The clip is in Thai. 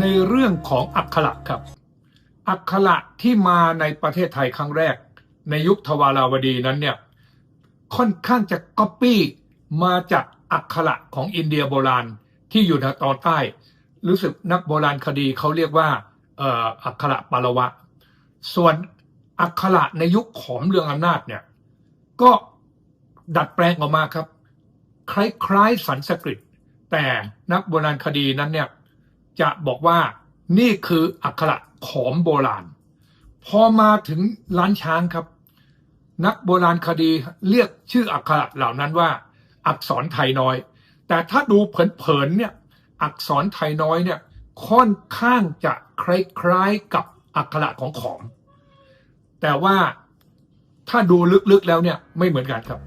ในเรื่องของอักขระครับ อักขระที่มาในประเทศไทยครั้งแรก ในยุคทวาราวดีนั้นเนี่ยค่อนข้างจะก๊อปปี้มาจากอักขระของอินเดียโบราณที่อยู่ทางตอนใต้ รู้สึกนักโบราณคดีเขาเรียกว่าอักขระปารวะ ส่วนอักขระในยุคขอมเรืองอำนาจเนี่ยก็ดัดแปลงออกมาครับ คล้ายๆสันสกฤต แต่นักโบราณคดีนั้นเนี่ย จะบอกว่านี่คืออักขระขอมโบราณ พอมาถึงล้านช้างครับ นักโบราณคดีเรียกชื่ออักขระเหล่านั้นว่า อักษรไทยน้อย แต่ถ้าดูเผินๆเนี่ยอักษรไทยน้อยเนี่ยค่อนข้างจะคล้ายๆกับอักขระของขอม แต่ว่าถ้าดูลึกๆแล้วเนี่ยไม่เหมือนกันครับ